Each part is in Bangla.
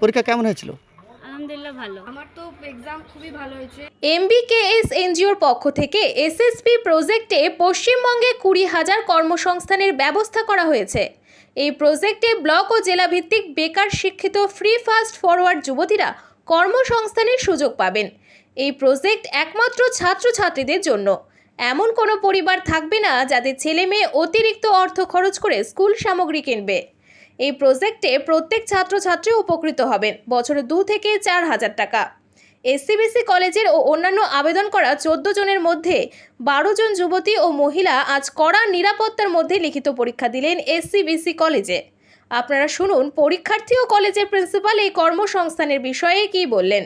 পরীক্ষা কেমন হয়েছিল? আলহামদুলিল্লাহ ভালো। আমার তো এক্সাম খুবই ভালো হয়েছে। এমবিকেএস এনজিওর পক্ষ থেকে এসএসপি প্রজেক্টে পশ্চিমবঙ্গে কুড়ি হাজার কর্মসংস্থানের ব্যবস্থা করা হয়েছে। এই প্রজেক্টে ব্লক ও জেলা ভিত্তিক বেকার শিক্ষিত ফ্রি ফাস্ট ফরওয়ার্ড যুবতীরা কর্মসংস্থানের সুযোগ পাবেন। এই প্রজেক্ট একমাত্র ছাত্রছাত্রীদের জন্য। এমন কোনো পরিবার থাকবে না যাদের ছেলে মেয়ে অতিরিক্ত অর্থ খরচ করে স্কুল সামগ্রী কিনবে। এই প্রজেক্টে প্রত্যেক ছাত্রছাত্রী উপকৃত হবেন বছরে দু থেকে চার হাজার টাকা। এসসিবিসি কলেজের ও অন্যান্য আবেদন করা চোদ্দ জনের মধ্যে বারো জন যুবতী ও মহিলা আজ কড়া নিরাপত্তার মধ্যে লিখিত পরীক্ষা দিলেন এসসিবিসি কলেজে। আপনারা শুনুন পরীক্ষার্থী ও কলেজের প্রিন্সিপাল এই কর্মসংস্থানের বিষয়ে কি বললেন।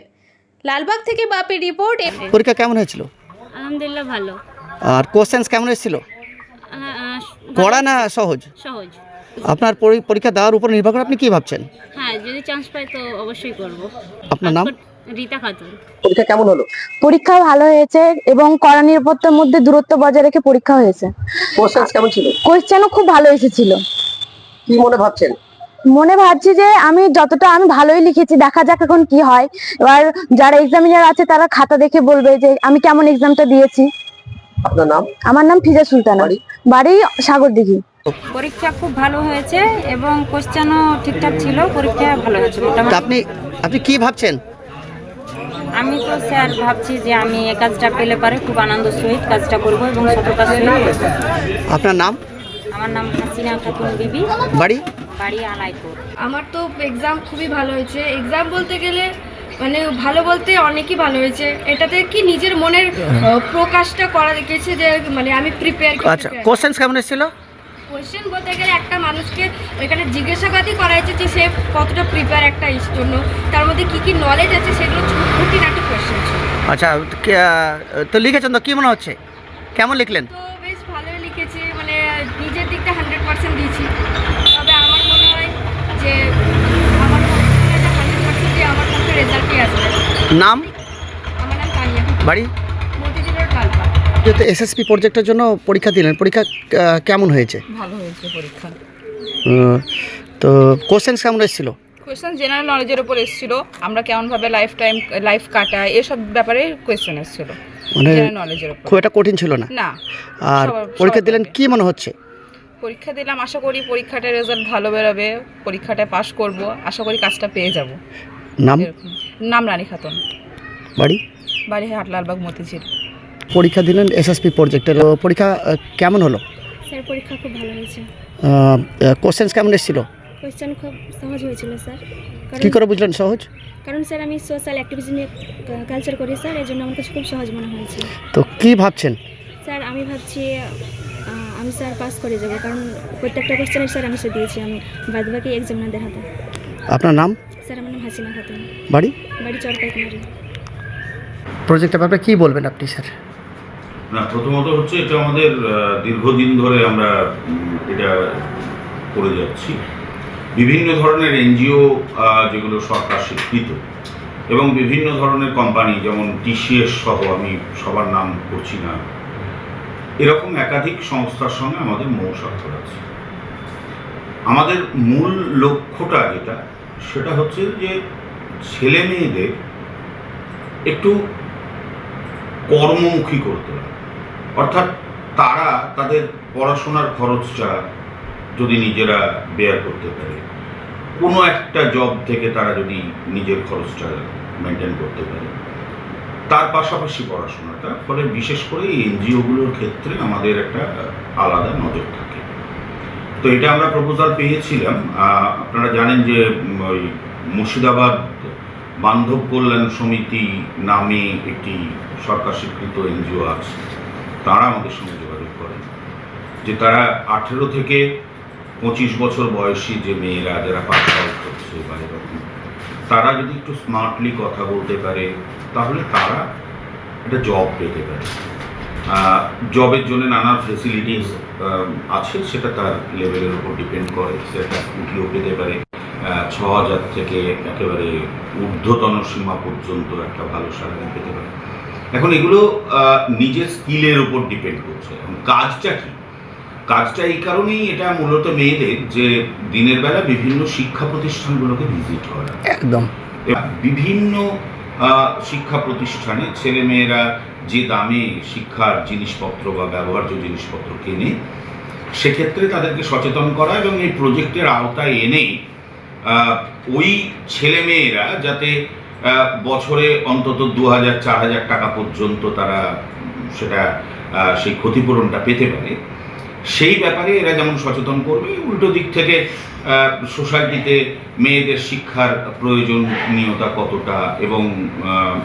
লালবাগ থেকে বাপি রিপোর্ট পরীক্ষা কেমন হয়েছিল? আলহামদুলিল্লাহ ভালো। আর কোশ্চেন্স কেমন এসেছিল? আহ, কড়া না সহজ? সহজ। আপনার পরি- পরীক্ষা দেওয়ার উপর নির্ভর করে আপনি কি ভাবছেন? হ্যাঁ যদি চান্স পাই তো অবশ্যই করব। আপনার নাম? রীতা খাতুন। পরীক্ষা কেমন হলো? পরীক্ষা ভালো হয়েছে এবং কড়া নিরাপত্তার মধ্যে দূরত্ব বজায় রেখে পরীক্ষা হয়েছে। কেমন ছিল? কোয়েশ্চেনও খুব ভালো এসেছিল। কি মনে ভাবছেন? মনে ভাবছি যে আমি যতটা আমি ভালোই লিখেছি দেখা যাক এখন কি হয়। এবার যারা এক্সামিনার আছে তারা খাতা দেখে বলবে যে আমি কেমন এক্সামটা দিয়েছি। আপনার নাম? আমার নাম ফিজা সুলতানা। বাড়ি? বাড়ি সাগর দিঘি পরীক্ষা খুব ভালো হয়েছে এবং কোশ্চেনও ঠিকঠাক ছিল পরীক্ষা ভালো হয়েছে তা মোটামুটি আপনি আপনি কি ভাবছেন? আমি তো স্যার ভাবছি যে আমি এই কাজটা পেলে পারে খুব আনন্দ সহিত কাজটা করব এবং সততার সহিত আপনার নাম? আমার নাম হাসিনা খাতুন বিবি। বাড়ি? বাড়ি আলাইপুর। আমার তো এক্সাম খুবই ভালো হয়েছে। এক্সাম বলতে গেলে মানে ভালো বলতে অনেকই ভালো হয়েছে। এটাতে কি নিজের মনের প্রকাশটা করা দেখেছে যে মানে আমি প্রিপেয়ার আচ্ছা কোশ্চেন্স কেমন এসেছিল? কোয়েশ্চেন বলতে গেলে একটা মানুষকে এখানে জিজ্ঞাসাবাদই করা হয়েছে যে সে কতটা প্রিপেয়ার একটা ইস জন্য। তার মধ্যে কী কী নলেজ আছে সেগুলো খুঁটিনাটি কোয়েশ্চেন ছিল। আচ্ছা তো লিখেছেন তো কী মনে হচ্ছে? কেমন লিখলেন? তো বেশ ভালোই লিখেছি মানে নিজের দিকটা হান্ড্রেড পার্সেন্ট দিয়েছি। তবে আমার মনে হয় যে আমার হান্ড্রেড পার্সেন্ট দিয়ে আমার পক্ষে রেজাল্টই আসবে নাম? আমার নাম তানিয়া। বাড়ি? যেহেতু এসএসপি প্রজেক্টের জন্য পরীক্ষা দিলেন পরীক্ষা কেমন হয়েছে? ভালো হয়েছে পরীক্ষা। তো কোশ্চেন কেমন এসেছিল? কোয়েশ্চেন জেনারেল নলেজের উপর এসেছিল। আমরা কেমনভাবে লাইফ টাইম লাইফ কাটাই এসব ব্যাপারে কোয়েশ্চেন এসেছিল। মানে জেনারেল নলেজের উপর। খুব একটা কঠিন ছিল না? না আর পরীক্ষা দিলেন। কি মনে হচ্ছে? পরীক্ষা দিলাম আশা করি পরীক্ষাটার রেজাল্ট ভালো বেরোবে। পরীক্ষাটায় পাশ করব আশা করি কাজটা পেয়ে যাব। নাম? নাম রানী খাতুন। বাড়ি? বাড়ি হাটলালবাগ মতিঝিল। পরীক্ষা দিলেন এসএসপি প্রজেক্টের পরীক্ষা কেমন হলো? স্যার পরীক্ষা খুব ভালো হয়েছে। কোশ্চেন্স কেমন এসেছিল? কোয়েশ্চেন খুব সহজ হয়েছিল স্যার। কি করে বুঝলেন সহজ? কারণ স্যার আমি সোশ্যাল অ্যাক্টিভিটি নিয়ে কালচার করি স্যার এই জন্য আমার কাছে খুব সহজ মনে হয়েছে। তো কি ভাবছেন? স্যার আমি ভাবছি আমি স্যার পাস করে যাব কারণ প্রত্যেকটা কোয়েশ্চেনের স্যার আমি সে দিয়েছি আমি বাদ বাকি এক্সামিনারদের হাতে। আপনার নাম? স্যার আমার নাম হাসিনা খাতুন। বাড়ি? বাড়ি চরপাইকুমারি প্রজেক্টের ব্যাপারে কি বলবেন আপনি স্যার? না, প্রথমত হচ্ছে এটা আমাদের দীর্ঘদিন ধরে আমরা এটা করে যাচ্ছি। বিভিন্ন ধরনের এনজিও যেগুলো সরকার স্বীকৃত এবং বিভিন্ন ধরনের কোম্পানি, যেমন টিসিএস সহ, আমি সবার নাম করছি না। এরকম একাধিক সংস্থার সঙ্গে আমাদের মৌস্বাক্ষর আছে। আমাদের মূল লক্ষ্যটা যেটা, সেটা হচ্ছে যে ছেলে মেয়েদের একটু কর্মমুখী করতে হবে। অর্থাৎ তারা তাদের পড়াশোনার খরচটা যদি নিজেরা বেয়ার করতে পারে, কোনো একটা জব থেকে তারা যদি নিজের খরচটা মেনটেন করতে পারে। তার পাশাপাশি পড়াশোনাটা, ফলে বিশেষ করে এই এনজিওগুলোর ক্ষেত্রে আমাদের একটা আলাদা নজর থাকে। তো এটা আমরা প্রপোজাল পেয়েছিলাম। আপনারা জানেন যে ওই মুর্শিদাবাদ বান্ধব কল্যাণ সমিতি নামে একটি সরকার স্বীকৃত এনজিও আছে। তারা আমাদের সঙ্গে যোগাযোগ করেন যে তারা আঠেরো থেকে পঁচিশ বছর বয়সী যে মেয়েরা যারা পাস করছে বা এরকম, তারা যদি একটু স্মার্টলি কথা বলতে পারে, তাহলে তারা একটা জব পেতে পারে। জবের জন্য নানা ফেসিলিটিস আছে, সেটা তার লেভেলের উপর ডিপেন্ড করে। সেটা স্কুটিও পেতে পারে। ছ হাজার থেকে একেবারে ঊর্ধ্বতন সীমা পর্যন্ত একটা ভালো স্যালারি পেতে পারে। এখন এগুলো নিজের স্কিলের উপর ডিপেন্ড করছে। এখন কাজটা কি? কাজটা এই কারণেই এটা মূলত মেয়েদের যে দিনের বেলা বিভিন্ন শিক্ষা প্রতিষ্ঠানগুলোকে ভিজিট করা। একদম। বিভিন্ন শিক্ষা প্রতিষ্ঠানে ছেলেমেয়েরা যে দামে শিক্ষার জিনিসপত্র বা ব্যবহার্য জিনিসপত্র কেনে সেক্ষেত্রে তাদেরকে সচেতন করা এবং এই প্রজেক্টের আওতায় এনে ওই ছেলেমেয়েরা যাতে আহ, বছরে অন্তত দু হাজার চার হাজার টাকা পর্যন্ত তারা সেটা সেই ক্ষতিপূরণটা পেতে পারে। সেই ব্যাপারে এরা যেমন সচেতন করবে, উল্টো দিক থেকে সোসাইটিতে মেয়েদের শিক্ষার প্রয়োজনীয়তা কতটা এবং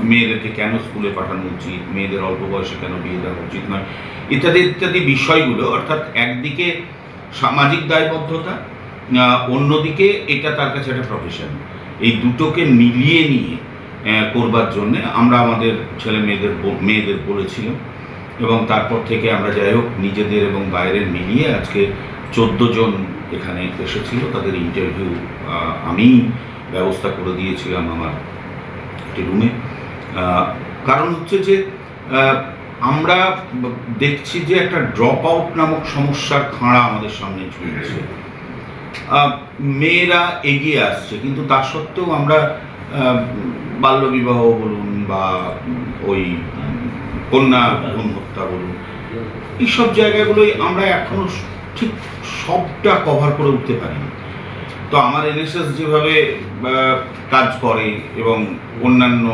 মেয়েদেরকে কেন স্কুলে পাঠানো উচিত, মেয়েদের অল্প বয়সে কেন বিয়ে দেওয়া উচিত নয়, ইত্যাদি ইত্যাদি বিষয়গুলো, অর্থাৎ একদিকে সামাজিক দায়বদ্ধতা অন্যদিকে এটা তার কাছে একটা প্রফেশন এই দুটোকে মিলিয়ে নিয়ে করবার জন্যে আমরা আমাদের ছেলে মেয়েদের মেয়েদের বলেছিলাম। এবং তারপর থেকে আমরা যাই হোক, নিজেদের এবং বাইরের মিলিয়ে আজকে চোদ্দ জন এখানে এসেছিল। তাদের ইন্টারভিউ আমি ব্যবস্থা করে দিয়েছিলাম আমার একটি রুমে কারণ হচ্ছে যে আমরা দেখছি যে একটা ড্রপ আউট নামক সমস্যার খাঁড়া আমাদের সামনে ঝুলছে মেয়েরা এগিয়ে আসছে, কিন্তু তা সত্ত্বেও আমরা বাল্যবিবাহ বলুন বা ওই, কন্যা ভ্রূণ হত্যা বলুন, এইসব জায়গাগুলোই আমরা এখনও ঠিক সবটা কভার করে উঠতে পারিনি। তো আমার এনএসএস যেভাবে কাজ করে এবং অন্যান্য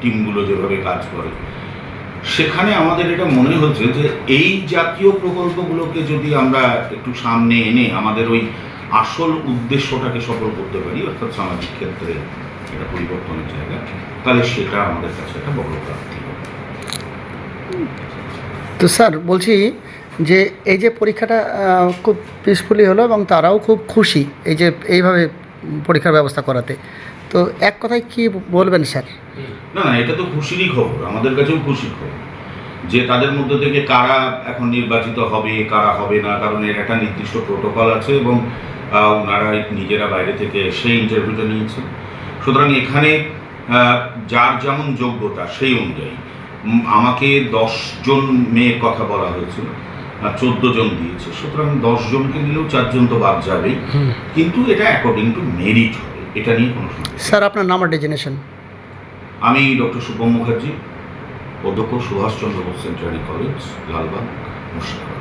টিমগুলো যেভাবে কাজ করে, সেখানে আমাদের এটা মনে হচ্ছে যে এই জাতীয় প্রকল্পগুলোকে যদি আমরা একটু সামনে এনে আমাদের ওই আসল উদ্দেশ্যটাকে সফল করতে পারি অর্থাৎ সামাজিক ক্ষেত্রে এটা পরিবর্তনের জায়গা তাহলে সেটা আমাদের কাছে একটা বড় প্রাপ্তি তো স্যার বলছি যে এই যে পরীক্ষাটা খুব পিসফুলি হলো এবং তারাও খুব খুশি এই যে এইভাবে পরীক্ষার ব্যবস্থা করাতে। তো এক কথায় কি বলবেন স্যার? না না এটা তো খুশিরই খবর আমাদের কাছেও খুশির খবর। যে তাদের মধ্যে থেকে কারা এখন নির্বাচিত হবে কারা হবে না কারণ এর একটা নির্দিষ্ট প্রোটোকল আছে এবং আহ, ওনারা নিজেরা বাইরে থেকে এসে ইন্টারভিউটা নিয়েছেন। সুতরাং এখানে যার যেমন যোগ্যতা সেই অনুযায়ী। আমাকে জন মেয়ের কথা বলা হয়েছিল চোদ্দ জন দিয়েছে। সুতরাং জনকে নিলেও চারজন তো বাদ যাবেই। কিন্তু এটা অ্যাকর্ডিং টু মেরিট হবে এটা নিয়ে কোনো স্যার আপনার নাম ডেজিনেশন আমি ডক্টর শুভম মুখার্জি অধ্যক্ষ সুভাষচন্দ্র বোস সেন্টারি কলেজ লালবাগ মুর্শিদাবাদ।